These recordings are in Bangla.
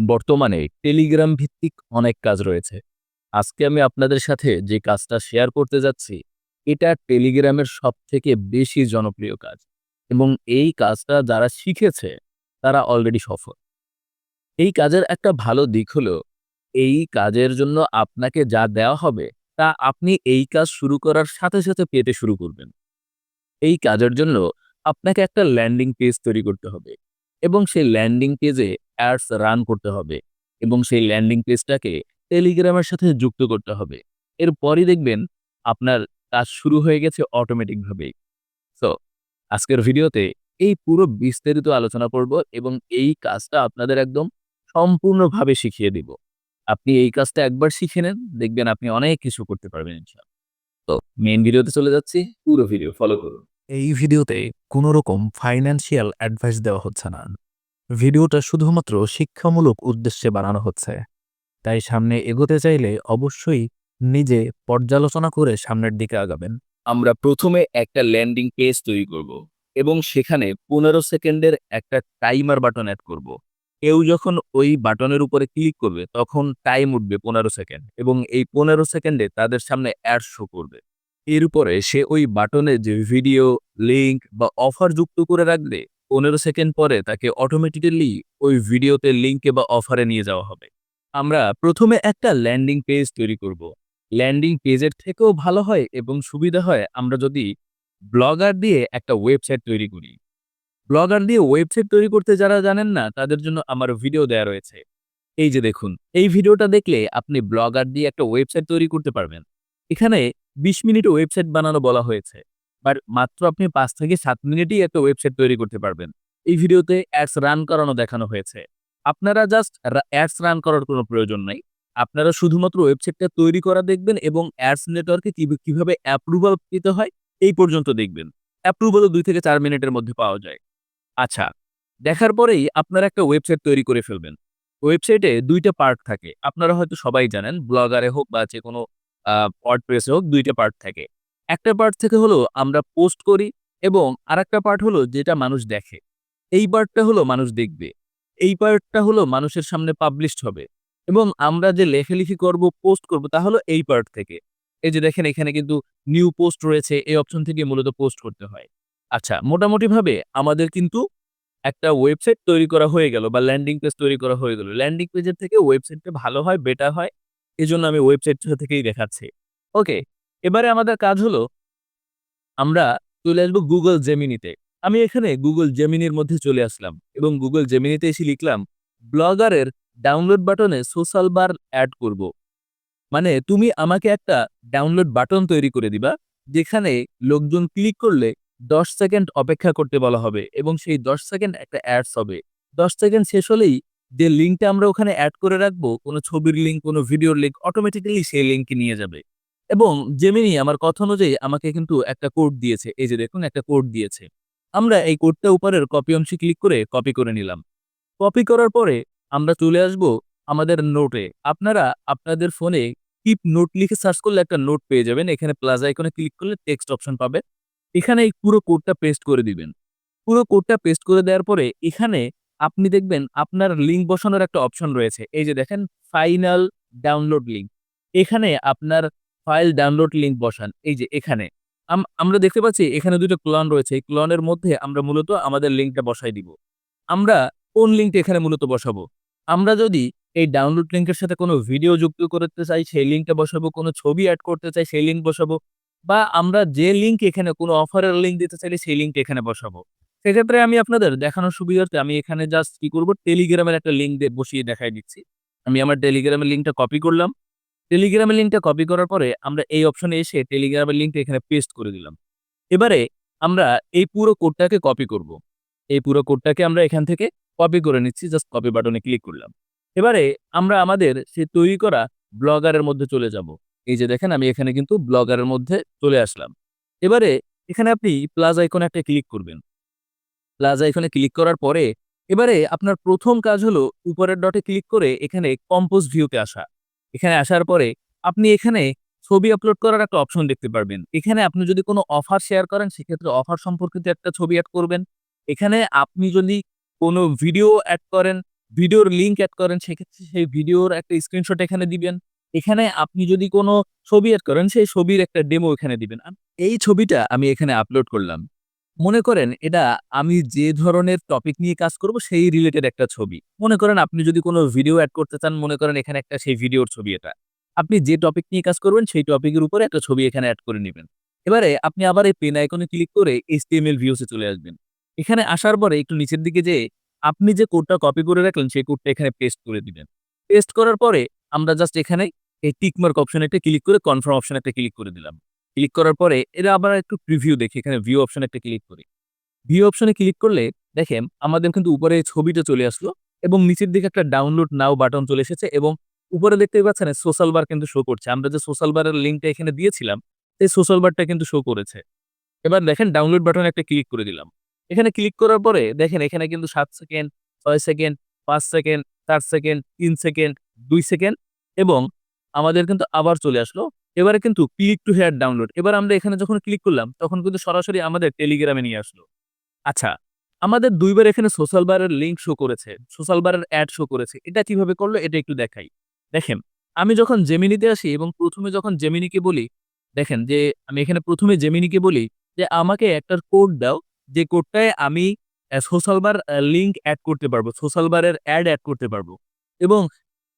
বর্তমানে টেলিগ্রাম ভিত্তিক অনেক কাজ রয়েছে। আজকে আমি আপনাদের সাথে যে কাজটা শেয়ার করতে যাচ্ছি, এটা টেলিগ্রামের সব থেকে বেশি জনপ্রিয় কাজ। এবং এই কাজটা যারা শিখেছে, তারা অলরেডি সফল। এই কাজের একটা ভালো দিক হলো, এই কাজের জন্য আপনাকে যা দেওয়া হবে, তা আপনি এই কাজ শুরু করার সাথে সাথে পেতে শুরু করবেন। এই কাজের জন্য আপনাকে একটা ল্যান্ডিং পেজ তৈরি করতে হবে। এবং সেই ল্যান্ডিং পেজে অ্যাডস রান করতে হবে এবং সেই ল্যান্ডিং পেজটাকে টেলিগ্রামের সাথে যুক্ত করতে হবে। এরপরই দেখবেন আপনার কাজ শুরু হয়ে গেছে অটোমেটিকভাবেই সো আজকের ভিডিওতে এই পুরো বিস্তারিত আলোচনা করব এবং এই কাজটা আপনাদের একদম সম্পূর্ণভাবে শিখিয়ে দিব। আপনি এই কাজটা একবার শিখে নেন, দেখবেন আপনি অনেক কিছু করতে পারবেন ইনশাআল্লাহ। তো মেইন ভিডিওতে চলে যাচ্ছি, পুরো ভিডিও ফলো করুন। এই ভিডিওতে কোনো রকম ফাইন্যান্সিয়াল অ্যাডভাইস দেওয়া হচ্ছে না। ভিডিওটা শুধুমাত্র শিক্ষামূলক উদ্দেশ্যে বানানো হচ্ছে। তাই সামনে এগোতে চাইলে অবশ্যই নিজে পর্যালোচনা করে সামনের দিকে আগাবেন। আমরা প্রথমে একটা ল্যান্ডিং পেজ তৈরি করব এবং সেখানে পনেরো সেকেন্ডের একটা টাইমার বাটন অ্যাড করব। কেউ যখন ওই বাটনের উপরে ক্লিক করবে তখন টাইম উঠবে পনেরো সেকেন্ড এবং এই পনেরো সেকেন্ডে তাদের সামনে অ্যাড শো করবে। এরপরে সে ওই বাটনে যে ভিডিও, লিংক বা অফার যুক্ত করে রাখবে পনেরো সেকেন্ড পরে তাকে অটোমেটিক্যালি ওই ভিডিওতে লিঙ্কে বা অফারে নিয়ে যাওয়া হবে। আমরা প্রথমে একটা ল্যান্ডিং পেজ তৈরি করব। ল্যান্ডিং পেজের থেকেও ভালো হয় এবং সুবিধা হয় আমরা যদি ব্লগার দিয়ে একটা ওয়েবসাইট তৈরি করি। ব্লগার দিয়ে ওয়েবসাইট তৈরি করতে যারা জানেন না, তাদের জন্য আমার ভিডিও দেয়া রয়েছে। এই যে দেখুন, এই ভিডিওটা দেখলে আপনি ব্লগার দিয়ে একটা ওয়েবসাইট তৈরি করতে পারবেন। এখানে বিশ মিনিট ওয়েবসাইট বানানো বলা হয়েছে। বাট মাত্র আপনি পাঁচ থেকে সাত মিনিটেই একটা ওয়েবসাইট তৈরি করতে পারবেন। এই ভিডিওতে অ্যাডস রান করানো দেখানো হয়েছে। আপনারা জাস্ট অ্যাডস রান করার কোনো প্রয়োজন নাই। আপনারা শুধুমাত্র ওয়েবসাইটটা তৈরি করা দেখবেন এবং অ্যাডস নেটওয়ার্কে কীভাবে অ্যাপ্রুভাল পেতে হয় এই পর্যন্ত দেখবেন। অ্যাপ্রুভালও দুই থেকে চার মিনিটের মধ্যে পাওয়া যায়। আচ্ছা দেখার পরেই আপনারা একটা ওয়েবসাইট তৈরি করে ফেলবেন। ওয়েবসাইটে দুইটা পার্ট থাকে। আপনারা হয়তো সবাই জানেন, ব্লগারে হোক বা যে কোনো ওয়ার্ড প্রেসে হোক, দুইটা পার্ট থাকে। একটা পার্ট থেকে হলো আমরা পোস্ট করি এবং আরেকটা পার্ট হলো যেটা মানুষ দেখে। এই পার্টটা হলো মানুষ দেখবে। এই পার্টটা হলো মানুষের সামনে পাবলিশড হবে। এবং আমরা যে লেখালেখি করব পোস্ট করব, তা হলো এই পার্ট থেকে। এই যে দেখেন, এখানে কিন্তু নিউ পোস্ট রয়েছে, এই অপশন থেকে মূলত পোস্ট করতে হয়। আচ্ছা মোটামুটিভাবে আমাদের কিন্তু একটা ওয়েবসাইট তৈরি করা হয়ে গেল বা ল্যান্ডিং পেজ তৈরি করা হয়ে গেল। ল্যান্ডিং পেজের থেকে ওয়েবসাইটটা ভালো হয় বেটার হয়। এই জন্য আমি ওয়েবসাইট থেকেই দেখাচ্ছি। ওকে এবারে আমাদের কাজ হলো, আমরা চলে আসব গুগল জেমিনিতে আমি এখানে গুগল জেমিনির মধ্যে চলে আসলাম এবং গুগল জেমিনিতে এসে লিখলাম, ব্লগারের ডাউনলোড বাটনে সোশ্যাল বার অ্যাড করব। মানে তুমি আমাকে একটা ডাউনলোড বাটন তৈরি করে দিবা, যেখানে লোকজন ক্লিক করলে দশ সেকেন্ড অপেক্ষা করতে বলা হবে এবং সেই দশ সেকেন্ড একটা অ্যাডস হবে। দশ সেকেন্ড শেষ হলেই যে লিঙ্কটা আমরা ওখানে অ্যাড করে রাখব, কোনো ছবির লিঙ্ক কোনো ভিডিওর লিঙ্ক অটোমেটিক্যালি সেই লিঙ্কে নিয়ে যাবে। এবং জেমিনি আমার কথা অনুযায়ী আমাকে কিন্তু একটা কোড দিয়েছে। এই যে দেখুন, একটা কোড দিয়েছে। আমরা এই কোডটা উপরের কপি অংশে ক্লিক করে কপি করে নিলাম। কপি করার পরে আমরা চলে আসব আমাদের নোটে আপনারা আপনাদের ফোনে কিপ নোট লিখে সার্চ করলে একটা নোট পেয়ে যাবেন। এখানে প্লাস আইকনে ক্লিক করলে টেক্সট অপশন পাবে। এখানে এই পুরো কোডটা পেস্ট করে দিবেন। পুরো কোডটা পেস্ট করে দেওয়ার পরে এখানে আপনি দেখবেন আপনার লিঙ্ক বসানোর একটা অপশন রয়েছে। এই যে দেখেন ফাইনাল ডাউনলোড লিঙ্ক এখানে আপনার ফাইল ডাউনলোড লিঙ্ক বসান। এই যে এখানে। আমরা দেখতে পাচ্ছি এখানে দুটো ক্লন রয়েছে। এই ক্লনের মধ্যে আমরা মূলত আমাদের লিঙ্কটা বসাই দিব। আমরা কোন লিঙ্কটা এখানে মূলত বসাবো? আমরা যদি এই ডাউনলোড লিঙ্কের সাথে কোনো ভিডিও যুক্ত করতে চাই, সেই লিঙ্কটা বসাবো, কোনো ছবি অ্যাড করতে চাই, সেই লিঙ্ক বসাবো, বা আমরা যে লিঙ্ক এখানে কোনো অফারের লিঙ্ক দিতে চাইলে সেই লিঙ্ক এখানে বসাবো। সেক্ষেত্রে আমি আপনাদের দেখানোর সুবিধার্থে আমি এখানে জাস্ট কি করব? টেলিগ্রামের একটা লিঙ্ক বসিয়ে দেখাই দিচ্ছি। আমি আমার টেলিগ্রামের লিঙ্কটা কপি করলাম। টেলিগ্রামের লিঙ্কটা কপি করার পরে আমরা এই অপশনে এসে টেলিগ্রামের লিঙ্কটা এখানে পেস্ট করে দিলাম। এবারে আমরা এই পুরো কোডটাকে কপি করব। এই পুরো কোডটাকে আমরা এখান থেকে কপি করে নিচ্ছি জাস্ট কপি বাটনে ক্লিক করলাম। এবারে আমরা আমাদের সে তৈরি করা ব্লগারের মধ্যে চলে যাব। এই যে দেখেন, আমি এখানে কিন্তু ব্লগারের মধ্যে চলে আসলাম। এবারে এখানে আপনি প্লাস আইকনে একটা ক্লিক করবেন। প্লাস আইকনে ক্লিক করার পরে এবারে আপনার প্রথম কাজ হলো উপরের ডটে ক্লিক করে এখানে কম্পোজ ভিউতে আসা। এখানে আসার পরে আপনি এখানে ছবি আপলোড করার একটা অপশন দেখতে পারবেন। এখানে আপনি যদি কোনো অফার শেয়ার করেন, সেক্ষেত্রে অফার সম্পর্কিত একটা ছবি অ্যাড করবেন। এখানে আপনি যদি কোনো ভিডিও অ্যাড করেন ভিডিওর লিঙ্ক অ্যাড করেন, সেক্ষেত্রে সেই ভিডিওর একটা স্ক্রিনশট এখানে দিবেন। এখানে আপনি যদি কোনো ছবি অ্যাড করেন, সেই ছবির একটা ডেমো এখানে দিবেন। এই ছবিটা আমি এখানে আপলোড করলাম। মনে করেন এটা আমি যে ধরনের টপিক নিয়ে কাজ করব সেই রিলেটেড একটা ছবি। মনে করেন আপনি যদি কোনো ভিডিও অ্যাড করতে চান, মনে করেন এখানে একটা সেই ভিডিওর ছবি এটা। আপনি যে টপিক নিয়ে কাজ করবেন, সেই টপিকের উপরে একটা ছবি এখানে অ্যাড করে নেবেন। এবারে আপনি আবার এই পেন আইকনে ক্লিক করে এইচটিএমএল ভিউসে চলে আসবেন। এখানে আসার পরে একটু নিচের দিকে যে আপনি যে কোডটা কপি করে রাখলেন, সেই কোডটা এখানে পেস্ট করে দিবেন। পেস্ট করার পরে আমরা জাস্ট এখানে এই টিকমার্ক অপশন একটা ক্লিক করে কনফার্ম অপশন একটা ক্লিক করে দিলাম। ক্লিক করার পরে এটা আবার একটু প্রিভিউ দেখি, এখানে ভিউ অপশন একটা ক্লিক করি। ভিউ অপশনে ক্লিক করলে দেখেন আমাদের কিন্তু উপরে ছবিটা চলে আসলো এবং নিচের দিকে একটা ডাউনলোড নাও বাটন চলে এসেছে এবং উপরে দেখতে পাচ্ছেন সোশ্যাল বার কিন্তু শো করছে। আমরা যে সোশ্যাল বারের লিঙ্কটা এখানে দিয়েছিলাম, সেই সোশ্যাল বারটা কিন্তু শো করেছে। এবার দেখেন ডাউনলোড বাটনে একটা ক্লিক করে দিলাম। এখানে ক্লিক করার পরে দেখেন এখানে কিন্তু সাত সেকেন্ড ছয় সেকেন্ড পাঁচ সেকেন্ড চার সেকেন্ড তিন সেকেন্ড দুই সেকেন্ড এবং আমাদের কিন্তু আবার চলে আসলো। এবারে কিন্তু ক্লিক টু হেয়ার ডাউনলোড এবার আমরা এখানে যখন ক্লিক করলাম, তখন কিন্তু সরাসরি আমাদের টেলিগ্রামে নিয়ে আসলো। আচ্ছা আমাদের দুইবার এখানে সোশ্যাল বারের লিঙ্ক শো করেছে সোশ্যাল বারের অ্যাড শো করেছে। এটা কীভাবে করল, এটা একটু দেখাই। দেখেন, আমি যখন জেমিনিতে আসি এবং প্রথমে যখন জেমিনিকে বলি, দেখেন যে আমি এখানে প্রথমে জেমিনিকে বলি যে, আমাকে একটা কোড দাও, যে কোডটায় আমি সোশ্যাল বার লিঙ্ক অ্যাড করতে পারব সোশ্যাল বারের অ্যাড অ্যাড করতে পারব। এবং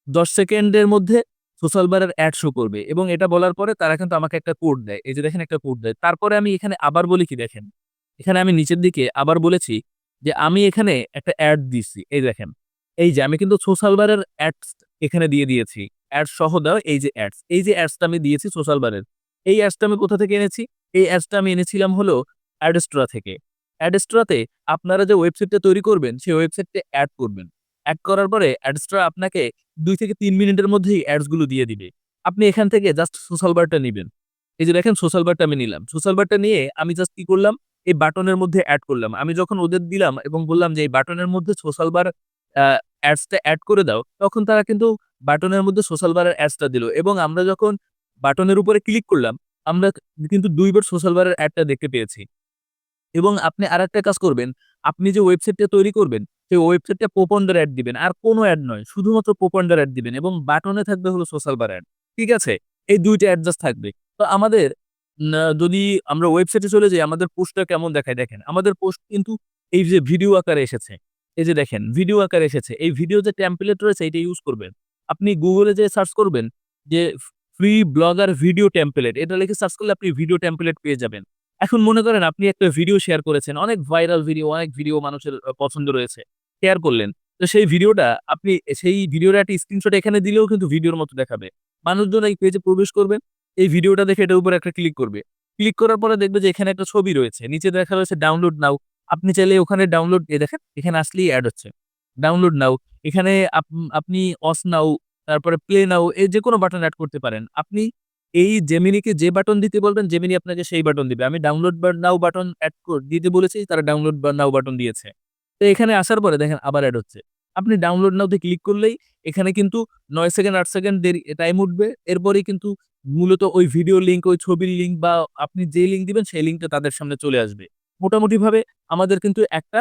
দশ সেকেন্ডের মধ্যে সোশ্যাল বারের অ্যাড শো করবে এবং এটা বলার পরে তারা কিন্তু আমাকে একটা কোড দেয়। এই যে দেখেন একটা কোড দেয়। তারপরে আমি এখানে আবার বলি কি দেখেন? এখানে আমি নিচের দিকে আবার বলেছি যে আমি এখানে একটা অ্যাড দিচ্ছি এই দেখেন, এই যে আমি কিন্তু সোশ্যাল বারের অ্যাডস এখানে দিয়ে দিয়েছি। অ্যাড সহ দাও এই যে অ্যাডস এই যে অ্যাডসটা আমি দিয়েছি সোশ্যাল বারের। এই অ্যাডসটা আমি কোথা থেকে এনেছি? এই অ্যাডসটা আমি এনেছিলাম হলো অ্যাডস্ট্রা থেকে। অ্যাডস্ট্রাতে আপনারা যে ওয়েবসাইটটা তৈরি করবেন, সেই ওয়েবসাইটটা অ্যাড করবেন। অ্যাড করার পরে অ্যাডস্ট্রা আপনাকে দুই থেকে তিন মিনিটের মধ্যেই অ্যাডসগুলো দিয়ে দিবে। আপনি এখান থেকে জাস্ট সোশ্যাল বারটা নেবেন। এই যে দেখেন সোশ্যাল বারটা আমি নিলাম। সোশ্যাল বারটা নিয়ে আমি জাস্ট কি করলাম? এই বাটনের মধ্যে অ্যাড করলাম। আমি যখন ওদের দিলাম এবং বললাম যে এই বাটনের মধ্যে সোশ্যাল বার অ্যাডসটা অ্যাড করে দাও, তখন তারা কিন্তু বাটনের মধ্যে সোশ্যাল বারের অ্যাডসটা দিল এবং আমরা যখন বাটনের উপরে ক্লিক করলাম, আমরা কিন্তু দুইবার সোশ্যাল বারের অ্যাডটা দেখতে পেয়েছি। এবং আপনি আরেকটা কাজ করবেন, আপনি যে ওয়েবসাইটটা তৈরি করবেন সেই ওয়েবসাইটটা পোপন্ডার অ্যাড দিবেন। আর কোনো অ্যাড নয়, শুধুমাত্র পোপন্ডার অ্যাড দিবেন এবং বাটনে থাকবে হলো সোশ্যাল বার অ্যাড ঠিক আছে? এই দুইটা অ্যাডজাস্ট থাকবে। তো আমাদের যদি আমরা ওয়েবসাইটে চলে যাই, আমাদের পোস্টটা কেমন দেখায়? দেখেন, আমাদের পোস্ট কিন্তু এই যে ভিডিও আকারে এসেছে, এই যে দেখেন ভিডিও আকারে এসেছে। এই ভিডিও যে টেমপ্লেট রয়েছে এটা ইউজ করবেন। আপনি গুগলে যে সার্চ করবেন যে ফ্রি ব্লগার ভিডিও টেমপ্লেট এটা লিখে সার্চ করলে আপনি ভিডিও টেমপ্লেট পেয়ে যাবেন। এখন মনে করেন আপনি একটা ভিডিও শেয়ার করেছেন, অনেক ভাইরাল ভিডিও অনেক ভিডিও মানুষের পছন্দ রয়েছে। শেয়ার করলেন। তো সেই ভিডিওটা আপনি, সেই ভিডিওর একটা স্ক্রিনশট এখানে দিলেও কিন্তু ভিডিওর মতো দেখাবে। মানুষজন এই পেজে প্রবেশ করবেন এই ভিডিওটা দেখে এটার উপর একটা ক্লিক করবে। ক্লিক করার পরে দেখবে যে এখানে একটা ছবি রয়েছে, নিচে দেখা রয়েছে ডাউনলোড নাও আপনি চাইলে ওখানে ডাউনলোড এ দেখেন, এখানে আসলেই অ্যাড হচ্ছে। ডাউনলোড নাও এখানে আপ- আপনি অস নাও তারপরে প্লে নাও এই যে কোনো বাটন অ্যাড করতে পারেন। আপনি এই জেমিনিকে যে বাটন দিতে বলবেন জেমিনি আপনাকে সেই বাটন দিবে। আমি ডাউনলোড নাও বাটন অ্যাড দিতে বলেছি, তারা ডাউনলোড নাও বাটন দিয়েছে। তো এখানে আসার পরে দেখেন আবার অ্যাড হচ্ছে। আপনি ডাউনলোড নাওতে ক্লিক করলেই এখানে কিন্তু নয় সেকেন্ড আট সেকেন্ড দেরি টাইম উঠবে। এরপরেই কিন্তু মূলত ওই ভিডিও লিঙ্ক ওই ছবির লিঙ্ক বা আপনি যে লিঙ্ক দিবেন সেই লিঙ্কটা তাদের সামনে চলে আসবে। মোটামুটি ভাবে আমাদের কিন্তু একটা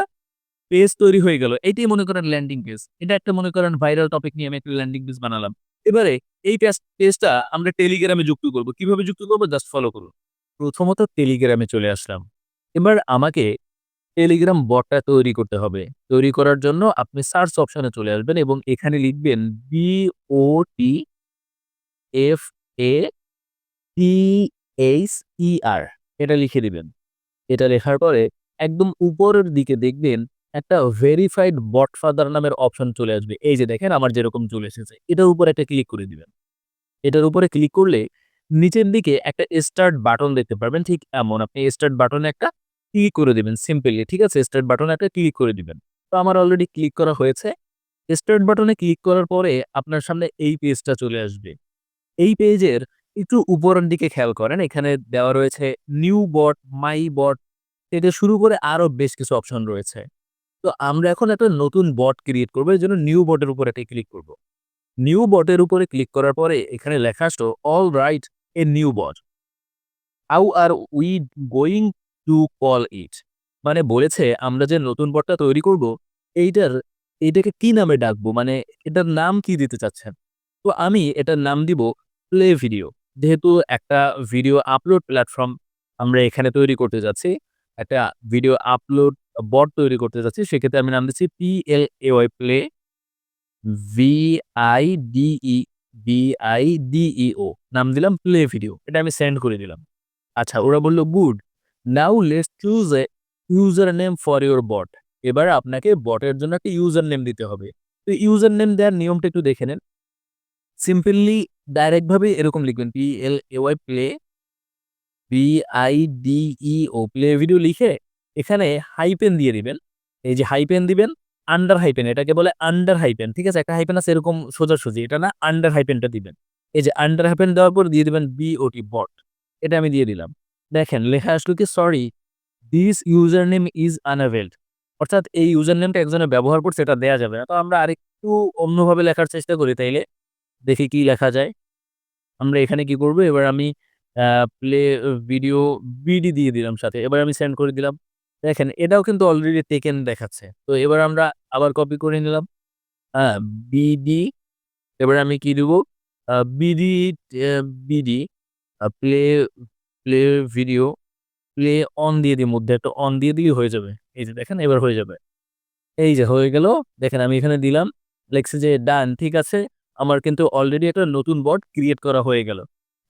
পেজ তৈরি হয়ে গেল। এইটাই মনে করেন ল্যান্ডিং পেজ এটা একটা মনে করেন ভাইরাল টপিক নিয়ে আমি একটা ল্যান্ডিং পেজ বানালাম। এবারে এই পেজটা আমরা টেলিগ্রামে যুক্ত করব। কীভাবে যুক্ত করব? জাস্ট ফলো করুন। প্রথমত টেলিগ্রামে চলে আসলাম। এবার আমাকে টেলিগ্রাম বটটা তৈরি করতে হবে। তৈরি করার জন্য আপনি সার্চ অপশনে চলে আসবেন এবং এখানে লিখবেন B O T F A T H E R এটা লিখে দিবেন। এটা লেখার পরে একদম উপরের দিকে দেখবেন একটা ভেরিফাইড বট ফাদার নামের অপশন চলে আসবে। এই যে দেখেন আমার যেরকম চলে এসেছে। এটার উপরে একটা ক্লিক করে দিবেন। এটার উপরে ক্লিক করলে নিচের দিকে একটা স্টার্ট বাটন দেখতে পারবেন। ঠিক এমন। আপনি স্টার্ট বাটনে একটা ক্লিক করে দিবেন সিম্পলি ঠিক আছে? স্টার্ট বাটনে একটা ক্লিক করে দিবেন। তো আমার অলরেডি ক্লিক করা হয়েছে। স্টার্ট বাটনে ক্লিক করার পরে আপনার সামনে এই পেজটা চলে আসবে। এই পেজের একটু উপরের দিকে খেয়াল করেন, এখানে দেওয়া রয়েছে নিউ বট মাই বট থেকে শুরু করে আরও বেশ কিছু অপশন রয়েছে। তো আমরা এখন একটা নতুন বট ক্রিয়েট করব, এই জন্য নিউ বটের উপর একটা ক্লিক করব। নিউ বটের উপরে ক্লিক করার পরে এখানে লেখা আসলো all right a new bot how are we going to call it মানে বলেছে, আমরা যে নতুন বটটা তৈরি করব, এইটার এটাকে কি নামে ডাকবো? মানে এটার নাম কি দিতে চাচ্ছেন? তো আমি এটার নাম দিব প্লে ভিডিও যেহেতু একটা ভিডিও আপলোড প্ল্যাটফর্ম আমরা এখানে তৈরি করতে যাচ্ছি, একটা ভিডিও আপলোড বট তৈরি করতে যাচ্ছি, সেক্ষেত্রে আমি নাম দিচ্ছি P L A Y play V I D E B I D E O নাম দিলাম প্লে ভিডিও এটা আমি সেন্ড করে দিলাম। আচ্ছা ওরা বলল, good. Now let's choose a user name for your bot এবার আপনাকে বটের জন্য একটা ইউজার নেম দিতে হবে। তো ইউজার নেম দেওয়ার নিয়মটা একটু দেখে নেন। সিম্পলি ডাইরেক্টভাবে এরকম লিখবেন। P L A Y play P I D E O play video লিখে এখানে হাইপেন দিয়ে দিবেন। এই যে হাইপেন দিবেন আন্ডার হাইপেন এটাকে বলে আন্ডার হাইপেন ঠিক আছে? একটা হাইপেন আছে এরকম সোজাসুজি, এটা না আন্ডার হাইপেনটা দিবেন। এই যে আন্ডার হাইপেন দেওয়ার পর দিয়ে দিবেন বিওটি বট এটা আমি দিয়ে দিলাম। দেখেন, লেখা আসলো কি sorry this user name is unavailed অর্থাৎ এই ইউজার নেমটা একজনে ব্যবহার করছে, এটা দেয়া যাবে না। তো আমরা আরেকটু অন্যভাবে লেখার চেষ্টা করি তাইলে, দেখি কি লেখা যায়। আমরা এখানে কি করব? এবার আমি প্লে ভিডিও বিডি দিয়ে দিলাম সাথে। এবার আমি সেন্ড করে দিলাম। দেখেন, এটাও কিন্তু অলরেডি টেকেন দেখাচ্ছে। তো এবার আমরা আবার কপি করে নিলাম। হ্যাঁ বিডি এবার আমি কি দেবো? BD BD play play video play on দিয়ে দিই, মধ্যে একটা অন দিয়ে দিই হয়ে যাবে। এই যে দেখেন, এবার হয়ে যাবে। এই যে হয়ে গেল, দেখেন আমি এখানে দিলাম, লেখছে যে ডান ঠিক আছে? আমার কিন্তু অলরেডি একটা নতুন বট ক্রিয়েট করা হয়ে গেল।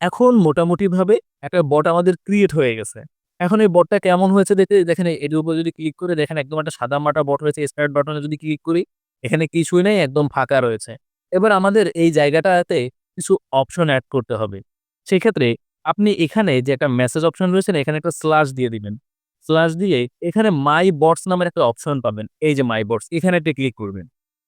এখন মোটামুটিভাবে একটা বট আমাদের ক্রিয়েট হয়ে গেছে। এখন এই বটটা কেমন হয়েছে দেখতে, দেখেন এটার উপর যদি ক্লিক করে, দেখেন একদম একটা সাদা মাটা বট হয়েছে স্টার্ট বাটনে যদি ক্লিক করি, এখানে কিছুই নেই, একদম ফাঁকা রয়েছে। এবার আমাদের এই জায়গাটাতে কিছু অপশন অ্যাড করতে হবে। সেক্ষেত্রে আপনি এখানে যে একটা মেসেজ অপশন রয়েছে এখানে একটা স্ল্যাশ দিয়ে দিবেন। স্ল্যাশ দিয়ে এখানে মাই বটস নামের একটা অপশন পাবেন। এই যে মাই বটস এখানে একটা ক্লিক করবেন।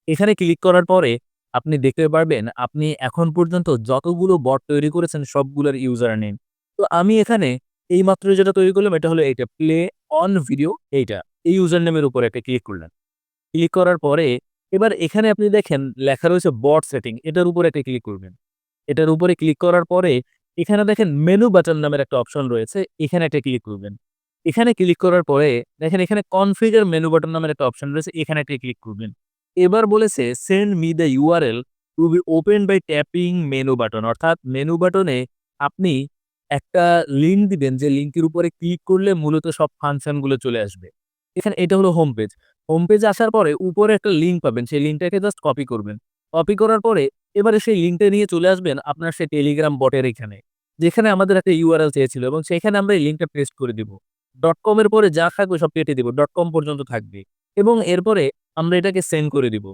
এখানে ক্লিক করার পরে আপনি দেখতে পারবেন, আপনি এখন পর্যন্ত যতগুলো বট তৈরি করেছেন, সবগুলোর ইউজার নেম তো আমি এখানে এই মাত্র যেটা তৈরি করলাম, এটা হলো এইটা। প্লে অন ভিডিও এইটা। এই ইউজার নেমের উপর একটা ক্লিক করলেন। ক্লিক করার পরে এবার এখানে আপনি দেখেন, লেখা রয়েছে বট সেটিং এটার উপরে একটা ক্লিক করবেন। এটার উপরে ক্লিক করার পরে এখানে দেখেন মেনু বাটন নামের একটা অপশন রয়েছে, এখানে একটা ক্লিক করবেন। এখানে ক্লিক করার পরে দেখেন এখানে কনফিগার মেনু বাটন নামের একটা অপশন রয়েছে, এখানে একটা ক্লিক করবেন। এবার বলেছে send me the URL to be open by tapping menu button অর্থাৎ মেনু বাটনে আপনি একটা লিঙ্ক দিবেন, যে লিঙ্কের উপরে ক্লিক করলে মূলত সব ফাংশনগুলো চলে আসবে। এখানে এটা হলো হোম পেজ হোম পেজ আসার পরে উপরে একটা লিঙ্ক পাবেন, সেই লিঙ্কটাকে জাস্ট কপি করবেন। কপি করার পরে এবারে সেই লিঙ্কটা নিয়ে চলে আসবেন আপনার সেই টেলিগ্রাম বটের এখানে, যেখানে আমাদের একটা ইউআরএল চেয়েছিল এবং সেখানে আমরা এই লিঙ্কটা পেস্ট করে দিব। ডট কম এর পরে যা থাকবে সব কেটে দিব ডট কম পর্যন্ত থাকবে। এবং এরপরে আমরা এটাকে সেন্ড করে দিব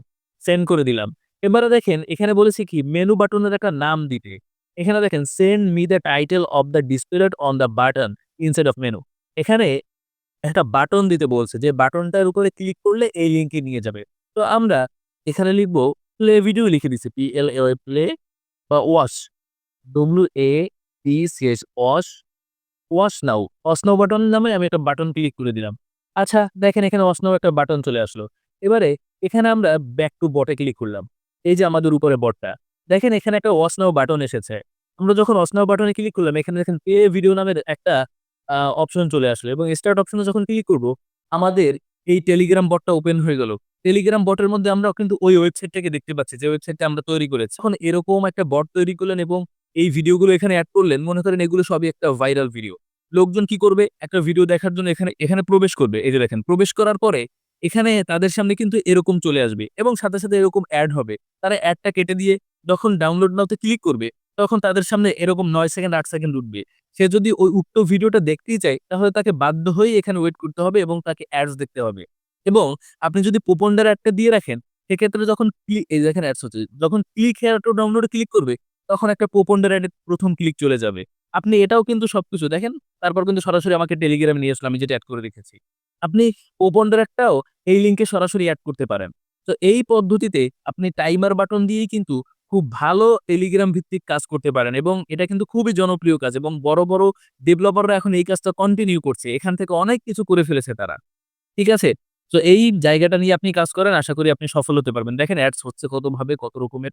সেন্ড করে দিলাম। এবারে দেখেন, এখানে বলেছি কি মেনু বাটনের একটা নাম দিতে। এখানে দেখেন send me the title of the displayed on the button inside of menu এখানে একটা বাটন দিতে বলছে, যে বাটনটার উপরে ক্লিক করলে এই লিঙ্কে নিয়ে যাবে। তো আমরা এখানে লিখব প্লে ভিডিও লিখে দিচ্ছি পি এল এ প্লে বা wash W A T C S wash wash now wash now button নামে আমি একটা বাটন ক্লিক করে দিলাম। আচ্ছা দেখেন এখানে ওয়াশ নাও একটা বাটন চলে আসলো। এবারে এখানে আমরা ব্যাক টু বটে ক্লিক করলাম। এই যে আমাদের উপরে বটটা দেখেন এখানে একটা ওয়াশ নাও বাটন এসেছে। আমরা যখন ওয়াশ নাও বাটনে ক্লিক করলাম, এখানে দেখেন পে ভিডিও নামের একটা অপশন চলে আসলো এবং স্টার্ট অপশনে যখন ক্লিক করব, আমাদের এই টেলিগ্রাম বটটা ওপেন হয়ে গেল। টেলিগ্রাম বটের মধ্যে আমরা কিন্তু ওই ওয়েবসাইটটাকে দেখতে পাচ্ছি, যে ওয়েবসাইটটা আমরা তৈরি করেছি। এখন এরকম একটা বট তৈরি করলেন এবং এই ভিডিওগুলো এখানে অ্যাড করলেন, মনে করেন এগুলো সবই একটা ভাইরাল ভিডিও লোকজন কি করবে? একটা ভিডিও দেখার জন্য এখানে এখানে প্রবেশ করবে। এই যে দেখেন, প্রবেশ করার পরে এখানে তাদের সামনে কিন্তু এরকম চলে আসবে এবং সাথে সাথে এরকম অ্যাড হবে। তারা অ্যাডটা কেটে দিয়ে যখন ডাউনলোড নাওতে ক্লিক করবে, তখন তাদের সামনে এরকম নয় সেকেন্ড আট সেকেন্ড উঠবে। সে যদি ওই উক্ত ভিডিওটা দেখতেই চায়, তাহলে তাকে বাধ্য হয়ে এখানে ওয়েট করতে হবে এবং তাকে অ্যাডস দেখতে হবে। এবং আপনি যদি পোপন্ডার অ্যাডটা দিয়ে রাখেন, সেক্ষেত্রে যখন ক্লিক এই দেখেন অ্যাডস হচ্ছে, যখন ক্লিক হেয়ার টু ডাউনলোডে ক্লিক করবে, তখন একটা পোপন্ডার অ্যাডের প্রথম ক্লিক চলে যাবে। আপনি এটাও কিন্তু সবকিছু, দেখেন, তারপর কিন্তু সরাসরি আমাকে টেলিগ্রামে নিয়ে আসলো, আমি যেটা অ্যাড করে রেখেছি। আপনি পোপন্ডার একটাও এই লিঙ্কে সরাসরি অ্যাড করতে পারেন। তো এই পদ্ধতিতে আপনি টাইমার বাটন দিয়েই কিন্তু খুব ভালো টেলিগ্রাম ভিত্তিক কাজ করতে পারেন এবং এটা কিন্তু খুবই জনপ্রিয় কাজ এবং বড় বড় ডেভেলপাররা এখন এই কাজটা কন্টিনিউ করছে। এখান থেকে অনেক কিছু করে ফেলেছে তারা। ঠিক আছে? তো এই জায়গাটা নিয়ে আপনি কাজ করেন, আশা করি আপনি সফল হতে পারবেন। দেখেন অ্যাডস হচ্ছে কতভাবে, কত রকমের।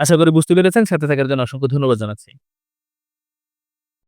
আশা করি বুঝতে পেরেছেন। সাথে থাকার জন্য অসংখ্য ধন্যবাদ জানাচ্ছি।